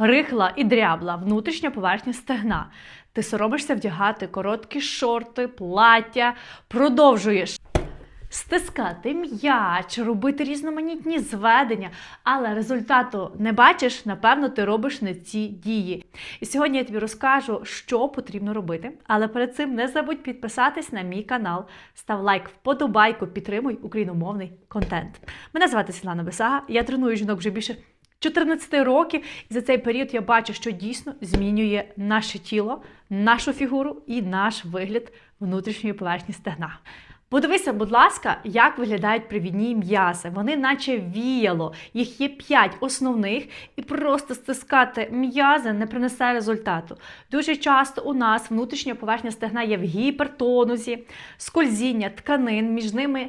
рихла і дрябла внутрішня поверхня стегна. Ти соромишся вдягати короткі шорти, плаття, продовжуєш стискати м'яч, робити різноманітні зведення, але результату не бачиш, напевно, ти робиш не ці дії. І сьогодні я тобі розкажу, що потрібно робити. Але перед цим не забудь підписатись на мій канал, став лайк, вподобайку, підтримуй україномовний контент. Мене звати Світлана Бесага, я треную жінок вже більше 14 років, і за цей період я бачу, що дійсно змінює наше тіло, нашу фігуру і наш вигляд внутрішньої поверхні стегна. Подивися, будь ласка, як виглядають привідні м'язи. Вони наче віяло. Їх є п'ять основних, і просто стискати м'язи не принесе результату. Дуже часто у нас внутрішня поверхня стегна є в гіпертонусі, скользіння тканин між ними.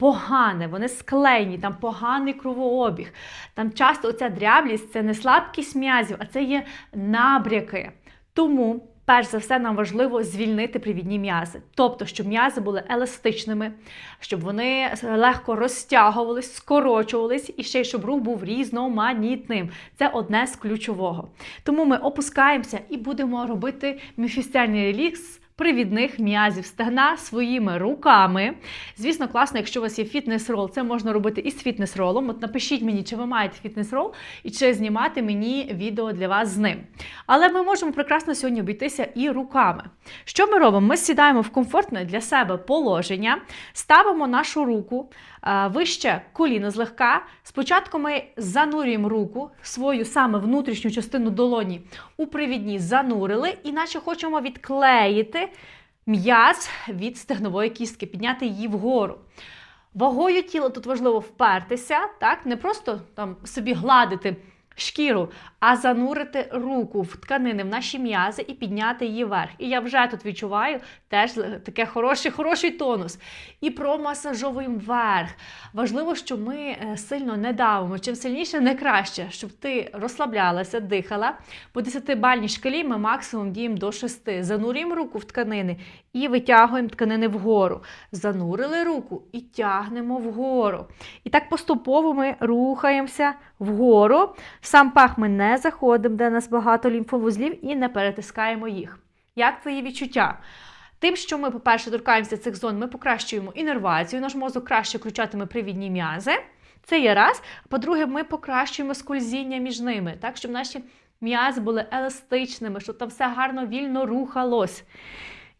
Погане, вони склеєні, там поганий кровообіг. Там часто оця дряблість це не слабкість м'язів, а це є набряки. Тому перш за все нам важливо звільнити привідні м'язи, тобто, щоб м'язи були еластичними, щоб вони легко розтягувались, скорочувались, і ще й щоб рух був різноманітним. Це одне з ключового. Тому ми опускаємося і будемо робити міфісціальний релікс. Привідних м'язів стегна своїми руками. Звісно, класно, якщо у вас є фітнес-рол, це можна робити із фітнес-ролом. От напишіть мені, чи ви маєте фітнес-рол, і чи знімати мені відео для вас з ним. Але ми можемо прекрасно сьогодні обійтися і руками. Що ми робимо? Ми сідаємо в комфортне для себе положення, ставимо нашу руку вище коліна злегка. Спочатку ми занурюємо руку, свою саме внутрішню частину долоні у привідні занурили, і наче хочемо відклеїти м'яз від стегнової кістки, підняти її вгору. Вагою тіла тут важливо впертися, так? не просто там собі гладити шкіру, а занурити руку в тканини, в наші м'язи і підняти її вверх. І я вже тут відчуваю теж таке хороший, хороший тонус. І промасажовуємо вверх. Важливо, щоб ми е, сильно не давимо. Чим сильніше, не краще, щоб ти розслаблялася, дихала. По 10-бальній шкалі ми максимум діємо до 6. Занурюємо руку в тканини і витягуємо тканини вгору. Занурили руку і тягнемо вгору. І так поступово ми рухаємося вгору. Сам пах ми не заходимо, де нас багато лімфовузлів, і не перетискаємо їх. Як твої відчуття? Тим, що ми, по-перше, торкаємося цих зон, ми покращуємо інервацію, наш мозок краще включатиме привідні м'язи. Це є раз. По-друге, ми покращуємо скользіння між ними, так, щоб наші м'язи були еластичними, щоб там все гарно вільно рухалось.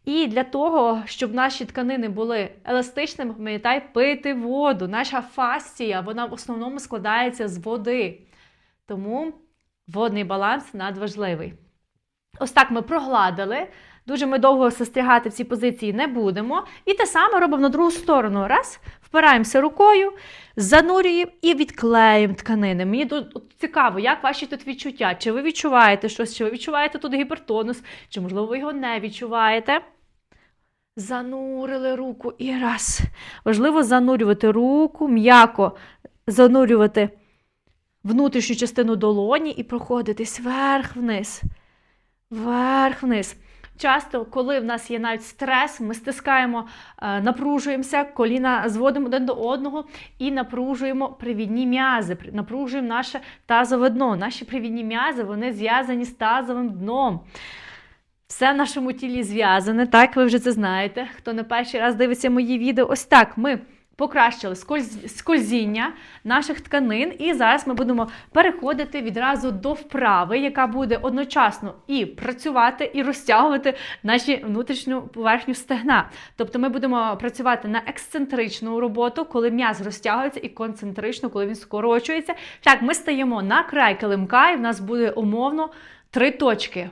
І для того, щоб наші тканини були еластичними, пам'ятай пити воду. Наша фасція, вона в основному складається з води. Тому водний баланс надважливий. Ось так ми прогладили. Дуже ми довго застрягати в цій позиції не будемо. І те саме робимо на другу сторону. Раз, впираємося рукою, занурюємо і відклеїмо тканини. Мені тут цікаво, як ваші тут відчуття? Чи ви відчуваєте щось, чи ви відчуваєте тут гіпертонус, чи, можливо, ви його не відчуваєте. Занурили руку і раз. Важливо занурювати руку, м'яко занурювати внутрішню частину долоні і проходитись вверх-вниз. Вверх-вниз. Часто, коли в нас є навіть стрес, ми стискаємо, е, напружуємося, коліна зводимо один до одного і напружуємо привідні м'язи, напружуємо наше тазове дно. Наші привідні м'язи вони зв'язані з тазовим дном. Все в нашому тілі зв'язане, так, ви вже це знаєте. Хто не перший раз дивиться мої відео, ось так ми покращили скользіння наших тканин, і зараз ми будемо переходити відразу до вправи, яка буде одночасно і працювати, і розтягувати наші внутрішню поверхню стегна. Тобто ми будемо працювати на ексцентричну роботу, коли м'яз розтягується, і концентрично, коли він скорочується. Так, ми стаємо на край килимка, і в нас буде умовно три точки.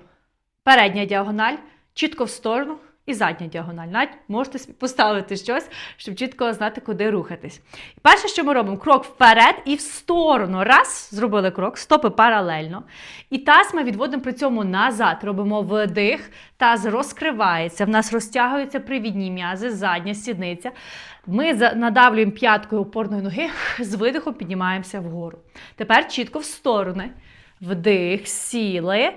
Передня діагональ, чітко в сторону і задня діагональ. Навіть можете поставити щось, щоб чітко знати, куди рухатись. Перше, що ми робимо, крок вперед і в сторону. Раз, зробили крок, стопи паралельно. І таз ми відводимо при цьому назад. Робимо вдих, таз розкривається. В нас розтягуються привідні м'язи, задня сідниця. Ми надавлюємо п'яткою опорної ноги, з видихом піднімаємося вгору. Тепер чітко в сторони. Вдих, сіли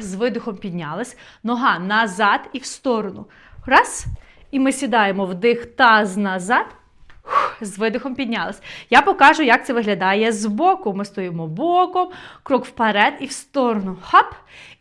з видихом піднялись. Нога назад і в сторону. Раз. І ми сідаємо вдих таз назад. з видихом піднялись. Я покажу, як це виглядає збоку. Ми стоїмо боком, крок вперед і в сторону. Хоп!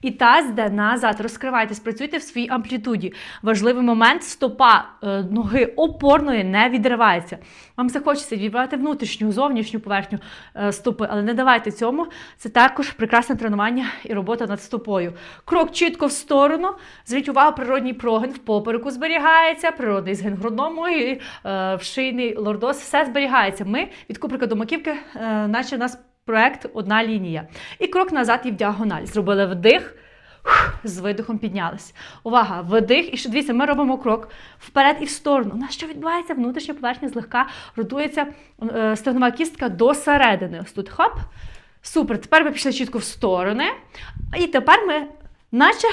І таз йде назад. Розкривайтесь, працюйте в своїй амплітуді. Важливий момент стопа е, ноги опорної не відривається. Вам захочеться відбирати внутрішню, зовнішню поверхню е, стопи, але не давайте цьому. Це також прекрасне тренування і робота над стопою. Крок чітко в сторону. Зверніть увагу, природній прогин в попереку зберігається, природний згин грудному і е, вшийний лордоз. Все зберігається. Ми від куприка до маківки, е, наче нас проект одна лінія. І крок назад і в діагональ. Зробили вдих. З видихом піднялись. Увага, вдих. І ще дивіться, ми робимо крок вперед і в сторону. У нас що відбувається? Внутрішня поверхня злегка ротується е, стегнова кістка до середини. Ось тут хоп. Супер. Тепер ми пішли чітко в сторони. І тепер ми, наче.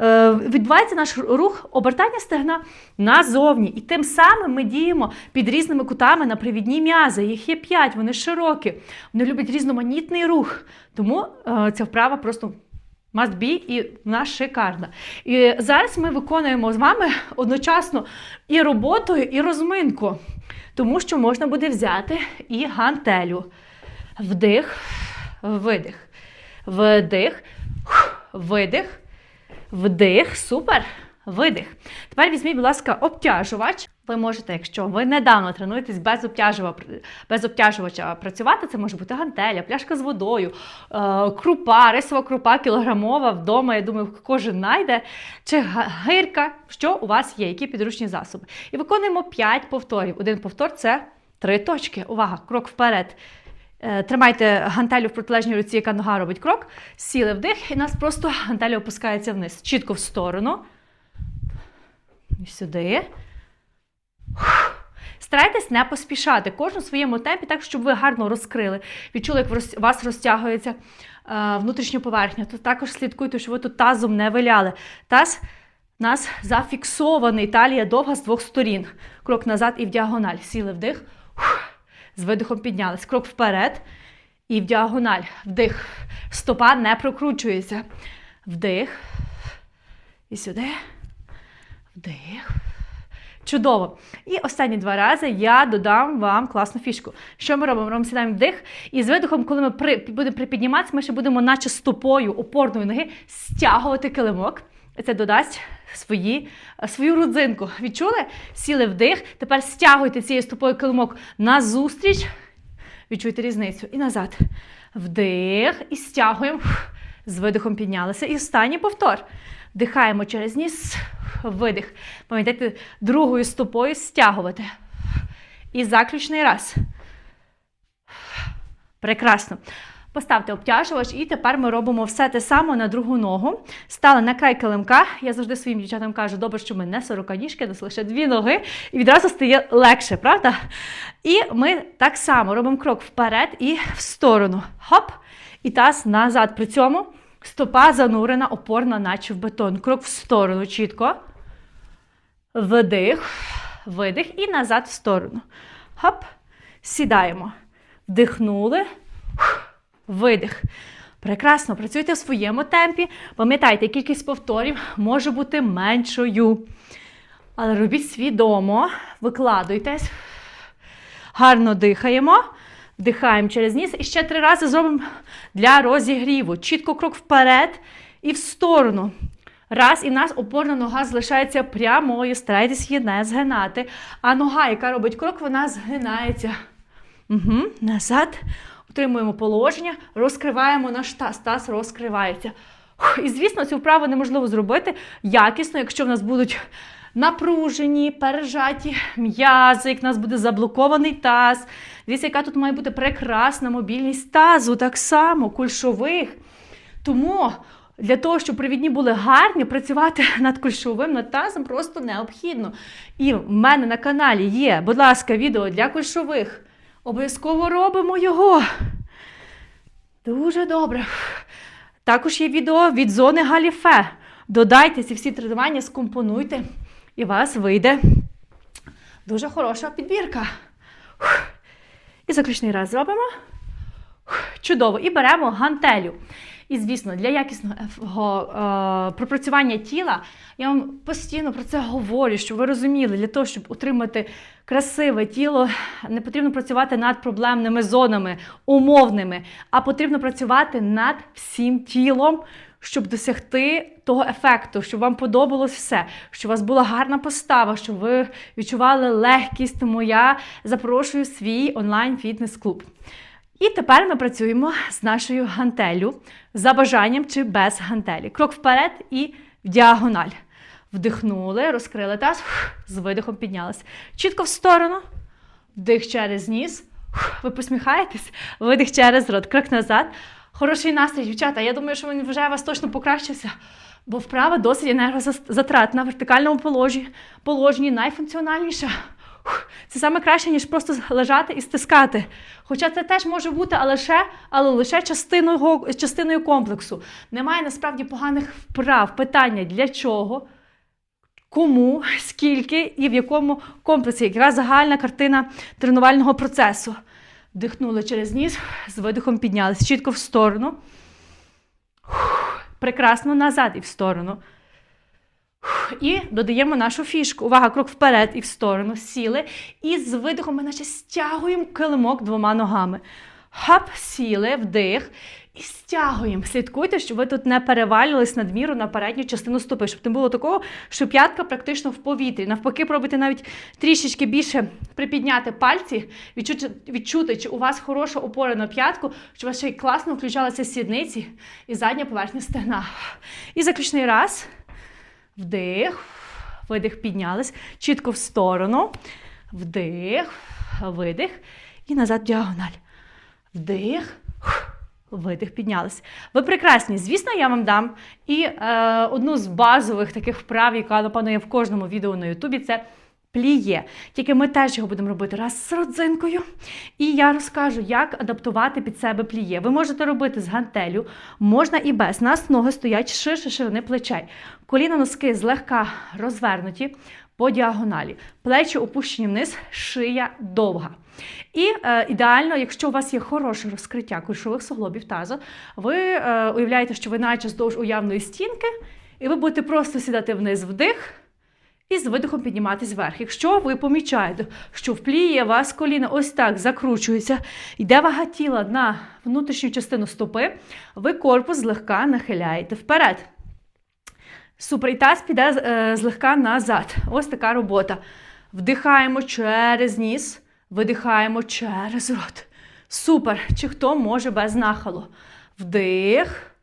Е, Відбувається наш рух обертання стегна назовні. І тим самим ми діємо під різними кутами на привідні м'язи. Їх є п'ять, вони широкі. Вони люблять різноманітний рух. Тому е, ця вправа просто must be і вона шикарна. І зараз ми виконуємо з вами одночасно і роботу, і розминку, тому що можна буде взяти і гантелю. Вдих, видих, вдих, видих, вдих, супер. Видих. Тепер візьміть, будь ласка, обтяжувач. Ви можете, якщо ви недавно тренуєтесь без обтяжува- без обтяжувача працювати, це може бути гантеля, пляшка з водою, е, крупа, рисова крупа кілограмова вдома. Я думаю, кожен знайде, чи гирка, що у вас є, які підручні засоби. І виконуємо 5 повторів. Один повтор це три точки. Увага, крок вперед. Е, Тримайте гантелю в протилежній руці, яка нога робить крок. Сіли вдих, і у нас просто гантеля опускається вниз. Чітко в сторону. І сюди. Старайтесь не поспішати. Кожен в своєму темпі, так, щоб ви гарно розкрили. Відчули, як у вас розтягується е, внутрішня поверхня. То також слідкуйте, щоб ви тут тазом не виляли. Таз у нас зафіксований, талія довга з двох сторін. Крок назад і в діагональ. Сіли вдих. З видихом піднялись. Крок вперед і в діагональ. Вдих. Стопа не прокручується. Вдих. І сюди. Вдих. Чудово. І останні два рази я додам вам класну фішку. Що ми робимо? Робимо сідаємо вдих, і з видихом, коли ми при, будемо припідніматися, ми ще будемо, наче стопою опорної ноги, стягувати килимок. Це додасть свої, свою родзинку. Відчули? Сіли вдих. Тепер стягуйте цією стопою килимок назустріч. Відчуйте різницю. І назад. Вдих. І стягуємо. З видихом піднялися. І останній повтор. Вдихаємо через ніс, видих. Пам'ятайте, другою стопою стягувати. І заключний раз. Прекрасно. Поставте обтяжувач, і тепер ми робимо все те саме на другу ногу. Стали на край килимка. Я завжди своїм дівчатам кажу, добре, що ми не сороканіжки, нас лише дві ноги, і відразу стає легше, правда? І ми так само робимо крок вперед і в сторону. Хоп! І таз назад. При цьому стопа занурена, опорна, наче в бетон. Крок в сторону чітко. Вдих, видих і назад в сторону. Хоп. Сідаємо. Вдихнули. Видих. Прекрасно, працюйте в своєму темпі. Пам'ятайте, кількість повторів може бути меншою. Але робіть свідомо, викладуйтесь. Гарно дихаємо. Вдихаємо через ніс. І ще три рази зробимо для розігріву. Чітко крок вперед і в сторону. Раз, і в нас опорна нога залишається прямою. Старайтесь її не згинати. А нога, яка робить крок, вона згинається. Угу. Назад. Утримуємо положення, розкриваємо наш таз. Таз розкривається. І, звісно, цю вправу неможливо зробити якісно, якщо в нас будуть напружені, пережаті м'язи, як в нас буде заблокований таз. Дивіться, яка тут має бути прекрасна мобільність тазу, так само, кульшових. Тому для того, щоб привідні були гарні, працювати над кульшовим, над тазом просто необхідно. І в мене на каналі є, будь ласка, відео для кульшових. Обов'язково робимо його. Дуже добре. Також є відео від зони галіфе. Додайте ці всі тренування, скомпонуйте, і у вас вийде дуже хороша підбірка. І заключний раз зробимо. Чудово. І беремо гантелю. І, звісно, для якісного е, пропрацювання тіла я вам постійно про це говорю, щоб ви розуміли, для того, щоб отримати красиве тіло, не потрібно працювати над проблемними зонами, умовними, а потрібно працювати над всім тілом, щоб досягти того ефекту, щоб вам подобалось все, щоб у вас була гарна постава, щоб ви відчували легкість. Тому я запрошую свій онлайн-фітнес-клуб. І тепер ми працюємо з нашою гантелю за бажанням чи без гантелі. Крок вперед і в діагональ. Вдихнули, розкрили таз, з видихом піднялись. Чітко в сторону. Вдих через ніс. Ви посміхаєтесь, видих через рот, крок назад. Хороший настрій, дівчата. Я думаю, що він вже у вас точно покращився. Бо вправа досить енергозатратна, в вертикальному положенні, положенні найфункціональніша. Це саме краще, ніж просто лежати і стискати. Хоча це теж може бути, лише, але лише частиною, частиною комплексу. Немає насправді поганих вправ. Питання для чого, кому, скільки і в якому комплексі. Яка загальна картина тренувального процесу. Вдихнули через ніс, з видихом піднялись чітко в сторону. Прекрасно назад і в сторону. І додаємо нашу фішку. Увага, крок вперед і в сторону. Сіли. І з видихом ми наче стягуємо килимок двома ногами. Хап, сіли, вдих. І стягуємо. Слідкуйте, щоб ви тут не перевалювались надміру на передню частину стопи, щоб не було такого, що п'ятка практично в повітрі. Навпаки, пробуйте навіть трішечки більше припідняти пальці, відчути, відчути, чи у вас хороша опора на п'ятку, щоб у вас ще й класно включалися сідниці і задня поверхня стегна. І заключний раз. Вдих, видих, піднялись. Чітко в сторону. Вдих, видих. І назад діагональ. Вдих, видих, піднялись. Ви прекрасні. Звісно, я вам дам і е, одну з базових таких вправ, яка напевно є в кожному відео на Ютубі. Це пліє. Тільки ми теж його будемо робити раз з родзинкою. І я розкажу, як адаптувати під себе пліє. Ви можете робити з гантелю, можна і без. Нас ноги стоять ширше ширини плечей. Коліна носки злегка розвернуті по діагоналі. Плечі опущені вниз, шия довга. І е, ідеально, якщо у вас є хороше розкриття кульшових суглобів тазу, ви е, уявляєте, що ви наче здовж уявної стінки, і ви будете просто сідати вниз вдих. І з видихом підніматись вверх. Якщо ви помічаєте, що в пліє вас коліна ось так закручується, йде вага тіла на внутрішню частину стопи, ви корпус злегка нахиляєте вперед. Супер, і таз піде е, злегка назад. Ось така робота. Вдихаємо через ніс, видихаємо через рот. Супер! Чи хто може без нахилу? Вдих.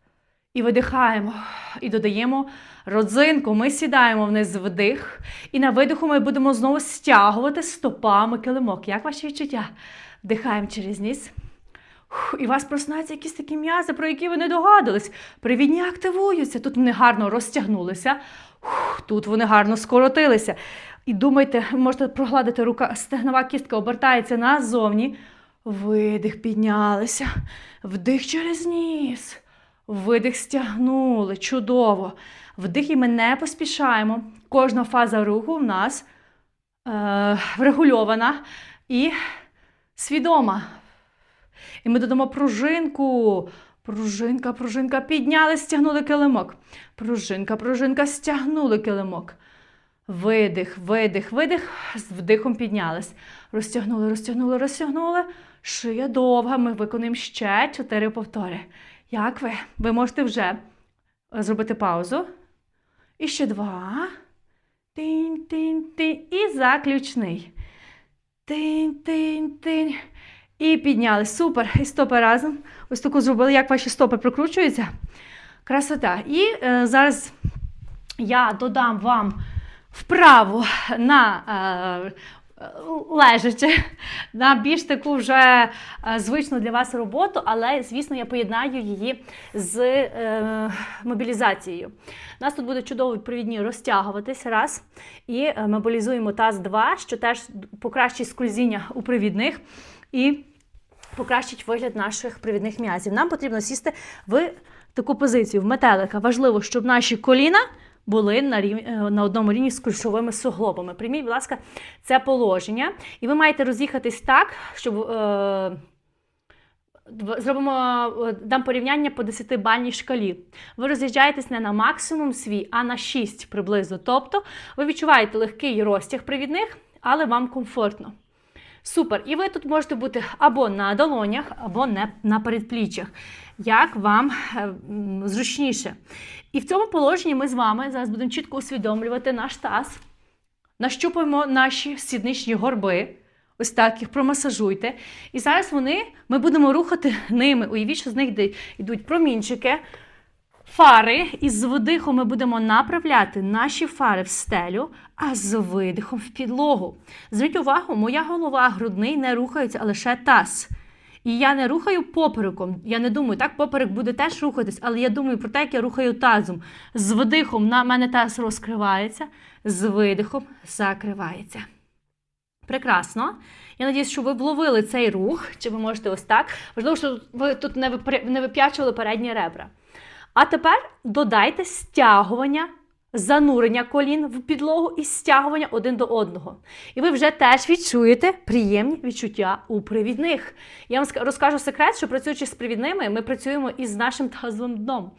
І видихаємо. І додаємо родзинку. Ми сідаємо вниз вдих. І на видиху ми будемо знову стягувати стопами килимок. Як ваші відчуття? Вдихаємо через ніс. І у вас проснаються якісь такі м'язи, про які ви не догадались. Привідні активуються. Тут вони гарно розтягнулися, тут вони гарно скоротилися. І думайте, можете прогладити рука, стегнова кістка обертається назовні. Видих, піднялися. Вдих через ніс. Видих стягнули. Чудово. Вдих і ми не поспішаємо. Кожна фаза руху в нас е, врегульована і свідома. І ми додамо пружинку. Пружинка, пружинка, підняли, стягнули килимок. Пружинка, пружинка, стягнули килимок. Видих, видих, видих. З вдихом піднялись. Розтягнули, розтягнули, розтягнули. Шия довга. Ми виконуємо ще чотири повтори. Як ви? Ви можете вже зробити паузу. І ще два. Тинь-тинь-тинь. І заключний. Тинь-тинь-тинь. І підняли. Супер. І стопи разом. Ось таку зробили, як ваші стопи прокручуються. Красота. І е, зараз я додам вам вправу на е, лежачи, на більш таку вже е, звичну для вас роботу, але, звісно, я поєднаю її з е, мобілізацією. У нас тут буде чудово провідні розтягуватись раз. І е, мобілізуємо таз 2, що теж покращить скользіння у провідних. І покращить вигляд наших привідних м'язів. Нам потрібно сісти в таку позицію в метелика. Важливо, щоб наші коліна були на рівні, на одному рівні з кульшовими суглобами. Прийміть, будь ласка, це положення. І ви маєте роз'їхатись так, щоб е, зробимо е, дам порівняння по 10-бальній шкалі. Ви роз'їжджаєтесь не на максимум свій, а на 6 приблизно. Тобто ви відчуваєте легкий розтяг привідних, але вам комфортно. Супер. І ви тут можете бути або на долонях, або не на передпліччях. Як вам е, зручніше. І в цьому положенні ми з вами зараз будемо чітко усвідомлювати наш таз. Нащупаємо наші сідничні горби. Ось так їх промасажуйте. І зараз вони, ми будемо рухати ними. Уявіть, що з них йдуть промінчики, фари. І з видихом ми будемо направляти наші фари в стелю, а з видихом в підлогу. Зверніть увагу, моя голова, грудний не рухається, а лише таз. І я не рухаю попереком. Я не думаю, так поперек буде теж рухатись, але я думаю про те, як я рухаю тазом. З вдихом на мене таз розкривається, з видихом закривається. Прекрасно. Я надіюсь, що ви вловили цей рух, чи ви можете ось так. Важливо, що ви тут не, випря- не вип'ячували передні ребра. А тепер додайте стягування, занурення колін в підлогу і стягування один до одного. І ви вже теж відчуєте приємні відчуття у привідних. Я вам розкажу секрет, що працюючи з привідними, ми працюємо із нашим тазовим дном.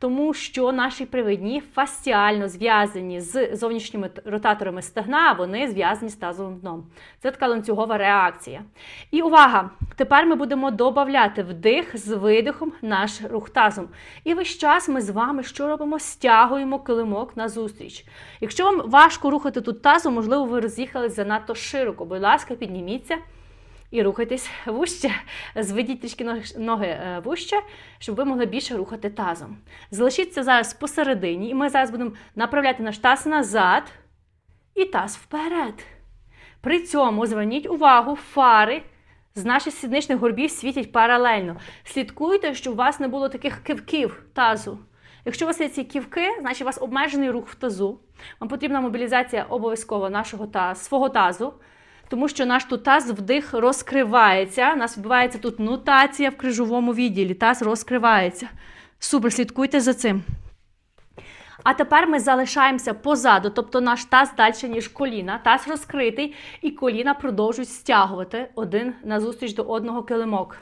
Тому що наші привидні фасціально зв'язані з зовнішніми ротаторами стегна, а вони зв'язані з тазовим дном. Це така ланцюгова реакція. І увага! Тепер ми будемо додавати вдих з видихом наш рух тазом. І весь час ми з вами що робимо? Стягуємо килимок назустріч. Якщо вам важко рухати тут тазом, можливо, ви роз'їхались занадто широко. Будь ласка, підніміться і рухайтесь вужче. Зведіть трішки ноги- е, щоб ви могли більше рухати тазом. Залишіться зараз посередині, і ми зараз будемо направляти наш таз назад і таз вперед. При цьому зверніть увагу, фари з наших сідничних горбів світять паралельно. Слідкуйте, щоб у вас не було таких кивків тазу. Якщо у вас є ці ківки, значить у вас обмежений рух в тазу. Вам потрібна мобілізація обов'язково нашого тазу, свого тазу, тому що наш тут таз вдих розкривається. У нас відбувається тут нутація в крижовому відділі. Таз розкривається. Супер, слідкуйте за цим. А тепер ми залишаємося позаду, тобто наш таз далі, ніж коліна. Таз розкритий, і коліна продовжують стягувати один назустріч до одного килимок.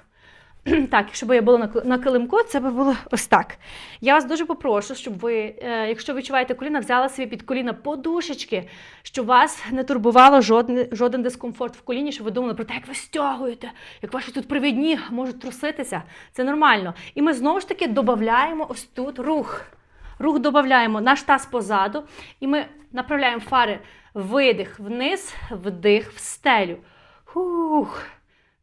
Так, якщо б я була на килимку, це би було ось так. Я вас дуже попрошу, щоб ви, е, якщо відчуваєте коліна, взяли собі під коліна подушечки, щоб вас не турбувало жоден, жоден дискомфорт в коліні, щоб ви думали про те, як ви стягуєте, як ваші тут привідні можуть труситися. Це нормально. І ми знову ж таки додаємо ось тут рух. Рух додаємо наш таз позаду, і ми направляємо фари видих вниз, вдих в стелю. Хух.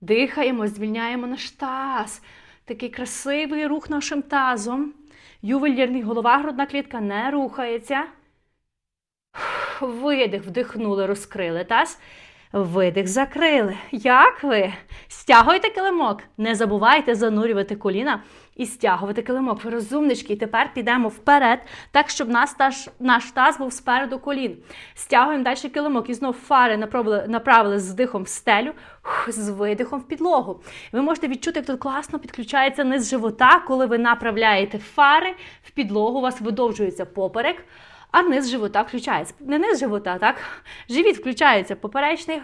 Дихаємо, звільняємо наш таз. Такий красивий рух нашим тазом. Ювелірний голова, грудна клітка не рухається. Видих, вдихнули, розкрили таз. Видих, закрили. Як ви? Стягуйте килимок. Не забувайте занурювати коліна і стягувати килимок. Ви розумнички. І тепер підемо вперед, так, щоб нас таж, наш таз був спереду колін. Стягуємо далі килимок і знов фари направили, направили з вдихом в стелю, з видихом в підлогу. Ви можете відчути, як тут класно підключається низ живота, коли ви направляєте фари в підлогу, у вас видовжується поперек. А низ живота включається. Не низ живота, так? Живіт включається поперечний.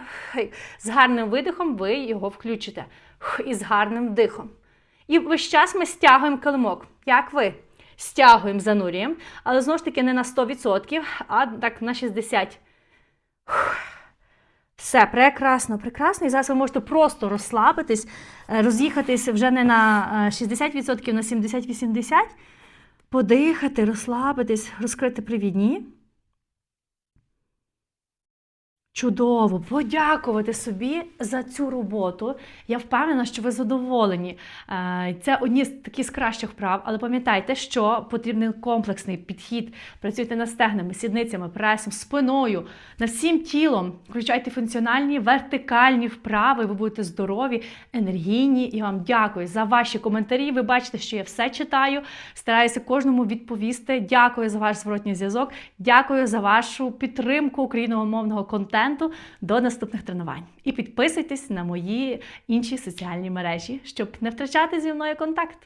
З гарним видихом ви його включите. І з гарним вдихом. І весь час ми стягуємо килимок. Як ви? Стягуємо, занурюємо, але знову ж таки не на 100%, а так на 60%. Хух. Все, прекрасно, прекрасно. І зараз ви можете просто розслабитись, е, роз'їхатись вже не на е, 60%, на 70-80%. Подихати, розслабитись, розкрити привідні. Чудово, подякувати собі за цю роботу. Я впевнена, що ви задоволені. Е, Це одні з такі з кращих вправ, але пам'ятайте, що потрібен комплексний підхід. Працюйте над стегнами, сідницями, пресом, спиною, над всім тілом. Включайте функціональні вертикальні вправи. Ви будете здорові, енергійні. Я вам дякую за ваші коментарі. Ви бачите, що я все читаю. Стараюся кожному відповісти. Дякую за ваш зворотній зв'язок. Дякую за вашу підтримку україномовного контенту. До наступних тренувань. І підписуйтесь на мої інші соціальні мережі, щоб не втрачати зі мною контакт.